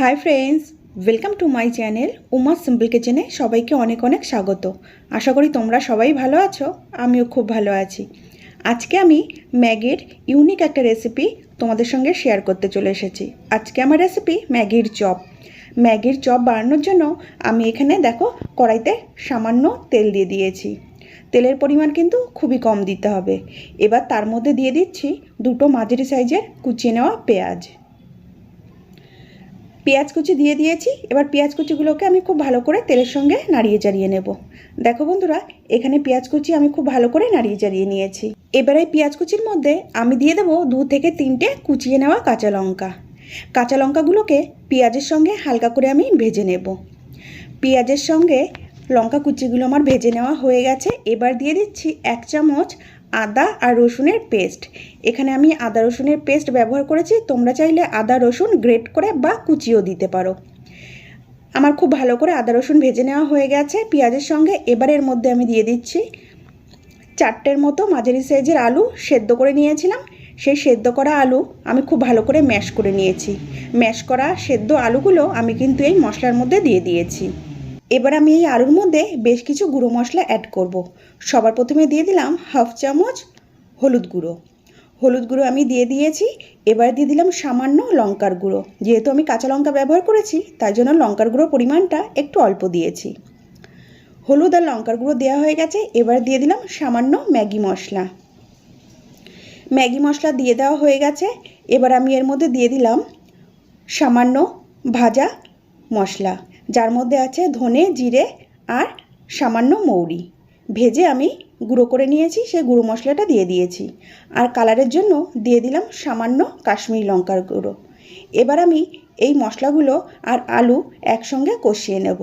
Hi friends welcome to my channel Uma simple কিচেনে সবাইকে অনেক অনেক স্বাগত। আশা করি তোমরা সবাই ভালো আছো, আমিও খুব ভালো আছি। আজকে আমি ম্যাগির ইউনিক একটা রেসিপি তোমাদের সঙ্গে শেয়ার করতে চলে এসেছি। আজকে আমার রেসিপি ম্যাগির চপ। ম্যাগির চপ বানানোর জন্য আমি এখানে দেখো কড়াইতে সামান্য তেল দিয়ে দিয়েছি। তেলের পরিমাণ কিন্তু খুবই কম দিতে হবে। এবার তার মধ্যে দিয়ে দিচ্ছি দুটো মাঝারি সাইজের কুচিয়ে নেওয়া পেঁয়াজ। পেঁয়াজ কুচি দিয়ে দিয়েছি। এবার পেঁয়াজ কুচিগুলোকে আমি খুব ভালো করে তেলের সঙ্গে নাড়িয়ে চাড়িয়ে নেব। দেখো বন্ধুরা, এখানে পেঁয়াজ কুচি আমি খুব ভালো করে নাড়িয়ে চাড়িয়ে নিয়েছি। এবার এই পেঁয়াজ কুচির মধ্যে আমি দিয়ে দেবো দু থেকে তিনটে কুচিয়ে নেওয়া কাঁচা লঙ্কা। কাঁচা লঙ্কাগুলোকে পেঁয়াজের সঙ্গে হালকা করে আমি ভেজে নেব। পেঁয়াজের সঙ্গে লঙ্কা কুচিগুলো আমার ভেজে নেওয়া হয়ে গেছে। এবার দিয়ে দিচ্ছি এক চামচ আদা আর রসুনের পেস্ট। এখানে আমি আদা রসুনের পেস্ট ব্যবহার করেছি। তোমরা চাইলে আদা রসুন গ্রেট করে বা কুচিও দিতে পারো। আমার খুব ভালো করে আদা রসুন ভেজে নেওয়া হয়ে গেছে। পেঁয়াজের সঙ্গে এবার এর মধ্যে আমি দিয়ে দিচ্ছি চারটের মতো মাঝারি সাইজের আলু সেদ্ধ করে নিয়েছিলাম। সেই সেদ্ধ করা আলু আমি খুব ভালো করে ম্যাশ করে নিয়েছি। ম্যাশ করা সেদ্ধ আলুগুলো আমি কিন্তু এই মশলার মধ্যে দিয়ে দিয়েছি। এবার আমি এই আলুর মধ্যে বেশ কিছু গুঁড়ো মশলা অ্যাড করব। সবার প্রথমে দিয়ে দিলাম হাফ চামচ হলুদ গুঁড়ো। হলুদ গুঁড়ো আমি দিয়ে দিয়েছি, এবার দিয়ে দিলাম সামান্য লঙ্কার গুঁড়ো। যেহেতু আমি কাঁচা লঙ্কা ব্যবহার করেছি, তাই জন্য লঙ্কার গুঁড়োর পরিমাণটা একটু অল্প দিয়েছি। হলুদ আর লঙ্কার গুঁড়ো দেওয়া হয়ে গেছে, এবার দিয়ে দিলাম সামান্য ম্যাগি মশলা। ম্যাগি মশলা দিয়ে দেওয়া হয়ে গেছে, এবার আমি এর মধ্যে দিয়ে দিলাম সামান্য ভাজা মশলা। যার মধ্যে আছে ধনে, জিরে আর সামান্য মৌরি। ভেজে আমি গুঁড়ো করে নিয়েছি সেই গুঁড়ো মশলাটা দিয়ে দিয়েছি। আর কালারের জন্য দিয়ে দিলাম সামান্য কাশ্মীরি লঙ্কার গুঁড়ো। এবার আমি এই মশলাগুলো আর আলু একসঙ্গে কষিয়ে নেব।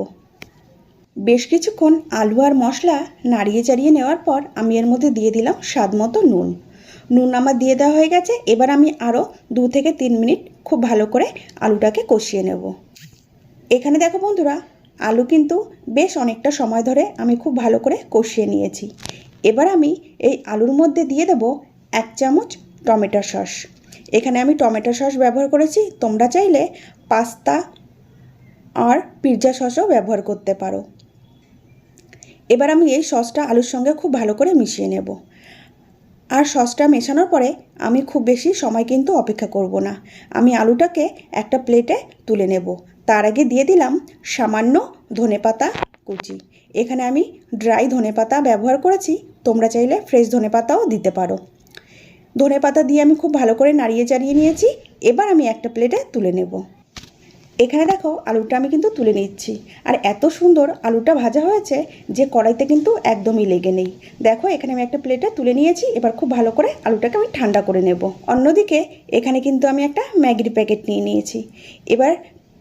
বেশ কিছুক্ষণ আলু আর মশলা নাড়িয়ে চাড়িয়ে নেওয়ার পর আমি এর মধ্যে দিয়ে দিলাম স্বাদ মতো নুন। নুন আমার দিয়ে দেওয়া হয়ে গেছে, এবার আমি আরও দু থেকে তিন মিনিট খুব ভালো করে আলুটাকে কষিয়ে নেব। এখানে দেখো বন্ধুরা, আলু কিন্তু বেশ অনেকটা সময় ধরে আমি খুব ভালো করে কষিয়ে নিয়েছি। এবার আমি এই আলুর মধ্যে দিয়ে দেব এক চামচ টমেটো সস। এখানে আমি টমেটো সস ব্যবহার করেছি, তোমরা চাইলে পাস্তা আর পিৎজা সসও ব্যবহার করতে পারো। এবার আমি এই সসটা আলুর সঙ্গে খুব ভালো করে মিশিয়ে নেব। আর সসটা মেশানোর পরে আমি খুব বেশি সময় কিন্তু অপেক্ষা করব না। আমি আলুটাকে একটা প্লেটে তুলে নেব। তার আগে দিয়ে দিলাম সামান্য ধনেপাতা কুচি। এখানে আমি ড্রাই ধনেপাতা ব্যবহার করেছি, তোমরা চাইলে ফ্রেশ ধনেপাতাও দিতে পারো। ধনেপাতা দিয়ে আমি খুব ভালো করে নাড়িয়ে চাড়িয়ে নিয়েছি, এবার আমি একটা প্লেটে তুলে নেব। এখানে দেখো আলুটা আমি কিন্তু তুলে নিচ্ছি, আর এত সুন্দর আলুটা ভাজা হয়েছে যে কড়াইতে কিন্তু একদমই লেগে নেই। দেখো এখানে আমি একটা প্লেটে তুলে নিয়েছি, এবার খুব ভালো করে আলুটাকে আমি ঠান্ডা করে নেব। অন্যদিকে এখানে কিন্তু আমি একটা ম্যাগির প্যাকেট নিয়ে নিয়েছি। এবার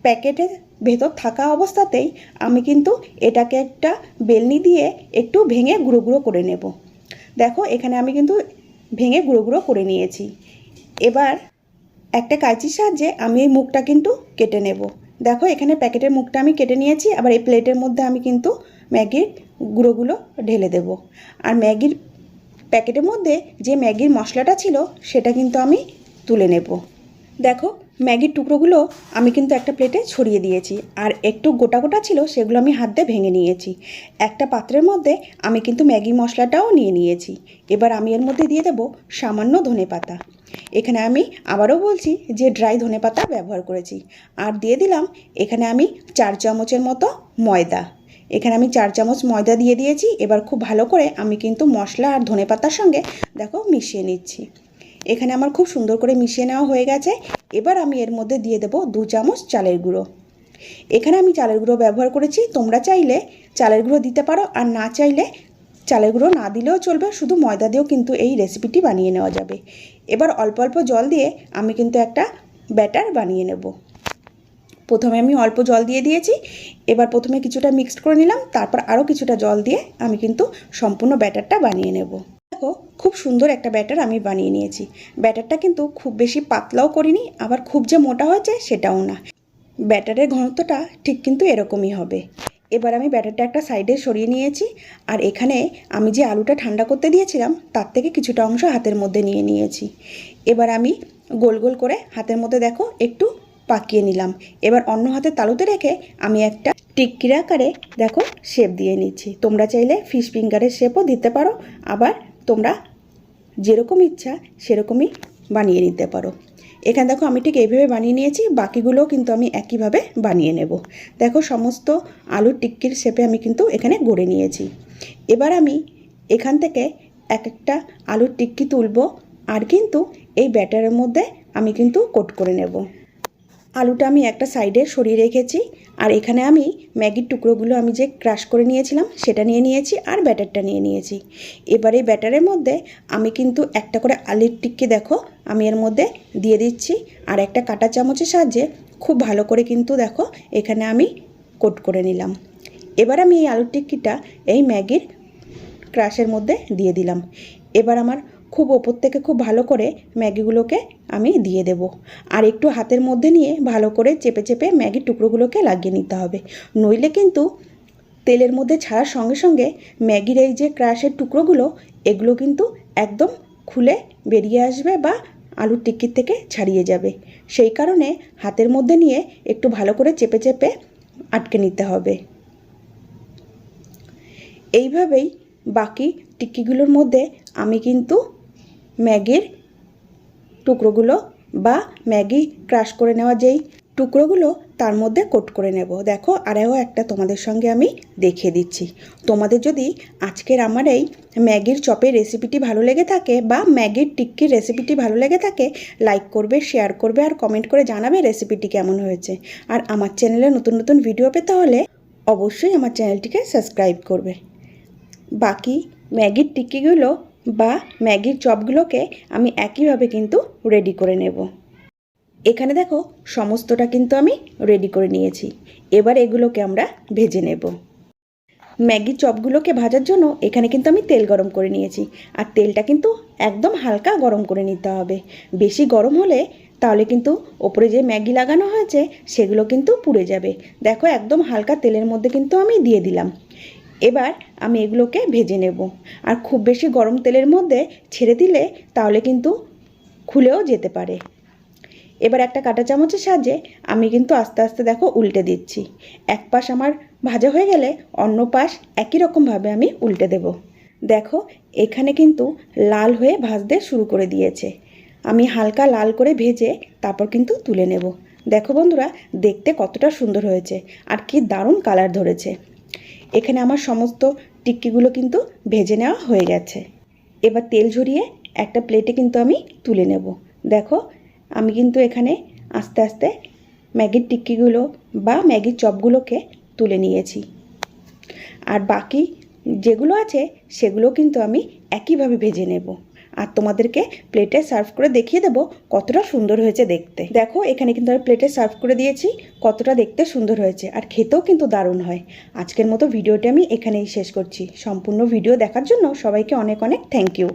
প্যাকেটের ভেতর থাকা অবস্থাতেই আমি কিন্তু এটাকে একটা বেলনি দিয়ে একটু ভেঙে গুঁড়ো গুঁড়ো করে নেব। দেখো, এখানে আমি কিন্তু ভেঙে গুঁড়ো গুঁড়ো করে নিয়েছি। এবার একটা কাঁচির সাহায্যে আমি এই মুখটা কিন্তু কেটে নেব। দেখো, এখানে প্যাকেটের মুখটা আমি কেটে নিয়েছি, আবার এই প্লেটের মধ্যে আমি কিন্তু ম্যাগির গুঁড়োগুলো ঢেলে দেব। আর ম্যাগির প্যাকেটের মধ্যে যে ম্যাগির মশলাটা ছিল, সেটা কিন্তু আমি তুলে নেব। দেখো ম্যাগির টুকরোগুলো আমি কিন্তু একটা প্লেটে ছড়িয়ে দিয়েছি। আর একটু গোটা গোটা ছিল, সেগুলো আমি হাত দিয়ে ভেঙে নিয়েছি। একটা পাত্রের মধ্যে আমি কিন্তু ম্যাগি মশলাটাও নিয়ে নিয়েছি। এবার আমি এর মধ্যে দিয়ে দেবো সামান্য ধনে পাতা। এখানে আমি আবারও বলছি যে ড্রাই ধনে পাতা ব্যবহার করেছি। আর দিয়ে দিলাম এখানে আমি চার চামচের মতো ময়দা। এখানে আমি চার চামচ ময়দা দিয়ে দিয়েছি। এবার খুব ভালো করে আমি কিন্তু মশলা আর ধনে পাতার সঙ্গে, দেখো মিশিয়ে নিচ্ছি। এখানে আমার খুব সুন্দর করে মিশিয়ে নেওয়া হয়ে গেছে। এবার আমি এর মধ্যে দিয়ে দেবো দু চামচ চালের গুঁড়ো। এখানে আমি চালের গুঁড়ো ব্যবহার করেছি। তোমরা চাইলে চালের গুঁড়ো দিতে পারো, আর না চাইলে চালের গুঁড়ো না দিলেও চলবে। শুধু ময়দা দিয়েও কিন্তু এই রেসিপিটি বানিয়ে নেওয়া যাবে। এবার অল্প অল্প জল দিয়ে আমি কিন্তু একটা ব্যাটার বানিয়ে নেব। প্রথমে আমি অল্প জল দিয়ে দিয়েছি। এবার প্রথমে কিছুটা মিক্সড করে নিলাম। তারপর আরও কিছুটা জল দিয়ে আমি কিন্তু সম্পূর্ণ ব্যাটারটা বানিয়ে নেব। দেখো, খুব সুন্দর একটা ব্যাটার আমি বানিয়ে নিয়েছি। ব্যাটারটা কিন্তু খুব বেশি পাতলাও করিনি, আবার খুব যে মোটা হয়েছে সেটাও না। ব্যাটারের ঘনত্বটা ঠিক কিন্তু এরকমই হবে। এবার আমি ব্যাটারটা একটা সাইডে সরিয়ে নিয়েছি, আর এখানে আমি যে আলুটা ঠান্ডা করতে দিয়েছিলাম, তার থেকে কিছুটা অংশ হাতের মধ্যে নিয়ে নিয়েছি। এবার আমি গোল গোল করে হাতের মধ্যে দেখো, একটু পাকিয়ে নিলাম। এবার অন্য হাতে তালুতে রেখে আমি একটা টিক্কির আকারে দেখো শেপ দিয়ে নিচ্ছি। তোমরা চাইলে ফিশ ফিঙ্গারের শেপও দিতে পারো, আবার তোমরা যেরকম ইচ্ছা সেরকমই বানিয়ে নিতে পারো। এখানে দেখো আমি ঠিক এইভাবে বানিয়ে নিয়েছি, বাকিগুলোও কিন্তু আমি একইভাবে বানিয়ে নেব। দেখো সমস্ত আলুর টিক্কির শেপে আমি কিন্তু এখানে গড়ে নিয়েছি। এবার আমি এখান থেকে এক একটা আলুর টিক্কি তুলব আর কিন্তু এই ব্যাটারের মধ্যে আমি কিন্তু কোট করে নেব। আলুটা আমি একটা সাইডে সরিয়ে রেখেছি, আর এখানে আমি ম্যাগির টুকরোগুলো আমি যে ক্রাশ করে নিয়েছিলাম সেটা নিয়ে নিয়েছি আর ব্যাটারটা নিয়ে নিয়েছি। এবার এই ব্যাটারের মধ্যে আমি কিন্তু একটা করে আলুর টিক্কি দেখো, আমি এর মধ্যে দিয়ে দিচ্ছি, আর একটা কাঁটা চামচের সাহায্যে খুব ভালো করে কিন্তু দেখো এখানে আমি কোট করে নিলাম। এবার আমি এই আলুর টিক্কিটা এই ম্যাগির ক্রাশের মধ্যে দিয়ে দিলাম। এবার আমার খুব ওপর থেকে খুব ভালো করে ম্যাগিগুলোকে আমি দিয়ে দেব। আর একটু হাতের মধ্যে নিয়ে ভালো করে চেপে চেপে ম্যাগির টুকরোগুলোকে লাগিয়ে নিতে হবে। নইলে কিন্তু তেলের মধ্যে ছাড়ার সঙ্গে সঙ্গে ম্যাগির এই যে ক্রাশের টুকরোগুলো, এগুলো কিন্তু একদম খুলে বেরিয়ে আসবে বা আলুর টিক্কির থেকে ছাড়িয়ে যাবে। সেই কারণে হাতের মধ্যে নিয়ে একটু ভালো করে চেপে চেপে আটকে নিতে হবে। এইভাবেই বাকি টিক্কিগুলোর মধ্যে আমি কিন্তু ম্যাগির টুকরোগুলো বা ম্যাগি ক্রাশ করে নেওয়া যেই টুকরোগুলো তার মধ্যে কোট করে নেব। দেখো, আরেও একটা তোমাদের সঙ্গে আমি দেখিয়ে দিচ্ছি। তোমাদের যদি আজকের আমার এই ম্যাগির চপের রেসিপিটি ভালো লেগে থাকে বা ম্যাগির টিক্কির রেসিপিটি ভালো লেগে থাকে লাইক করবে শেয়ার করবে আর কমেন্ট করে জানাবে রেসিপিটি কেমন হয়েছে। আর আমার চ্যানেলে নতুন নতুন ভিডিও পেতে হলে অবশ্যই আমার চ্যানেলটিকে সাবস্ক্রাইব করবে। বাকি ম্যাগির টিক্কিগুলো বা ম্যাগির চপগুলোকে আমি একইভাবে কিন্তু রেডি করে নেব। এখানে দেখো সমস্তটা কিন্তু আমি রেডি করে নিয়েছি। এবার এগুলোকে আমরা ভেজে নেব। ম্যাগির চপগুলোকে ভাজার জন্য এখানে কিন্তু আমি তেল গরম করে নিয়েছি। আর তেলটা কিন্তু একদম হালকা গরম করে নিতে হবে। বেশি গরম হলে তাহলে কিন্তু ওপরে যে ম্যাগি লাগানো হয়েছে সেগুলো কিন্তু পুড়ে যাবে। দেখো একদম হালকা তেলের মধ্যে কিন্তু আমি দিয়ে দিলাম। এবার আমি এগুলোকে ভেজে নেব। আর খুব বেশি গরম তেলের মধ্যে ছেড়ে দিলে তাহলে কিন্তু খুলেও যেতে পারে। এবার একটা কাঁটা চামচের সাহায্যে আমি কিন্তু আস্তে আস্তে দেখো উল্টে দিচ্ছি। এক পাশ আমার ভাজা হয়ে গেলে অন্য পাশ একই রকমভাবে আমি উল্টে দেব। দেখো, এখানে কিন্তু লাল হয়ে ভাজতে শুরু করে দিয়েছে। আমি হালকা লাল করে ভেজে তারপর কিন্তু তুলে নেব। দেখো বন্ধুরা, দেখতে কতটা সুন্দর হয়েছে। আর কি দারুণ কালার ধরেছে। এখানে আমার সমস্ত টিক্কিগুলো কিন্তু ভেজে নেওয়া হয়ে গেছে। এবার তেল ঝরিয়ে একটা প্লেটে কিন্তু আমি তুলে নেব। দেখো, আমি কিন্তু এখানে আস্তে আস্তে ম্যাগির টিক্কিগুলো বা ম্যাগির চপগুলোকে তুলে নিয়েছি। আর বাকি যেগুলো আছে সেগুলো কিন্তু আমি একইভাবে ভেজে নেব। আর তোমাদেরকে প্লেটে সার্ভ করে দেখিয়ে দেবো কতটা সুন্দর হয়েছে দেখতে। দেখো, এখানে কিন্তু আমি প্লেটে সার্ভ করে দিয়েছি, কতটা দেখতে সুন্দর হয়েছে আর খেতেও কিন্তু দারুণ হয়। আজকের মতো ভিডিওটি আমি এখানেই শেষ করছি। সম্পূর্ণ ভিডিও দেখার জন্য সবাইকে অনেক অনেক থ্যাংক ইউ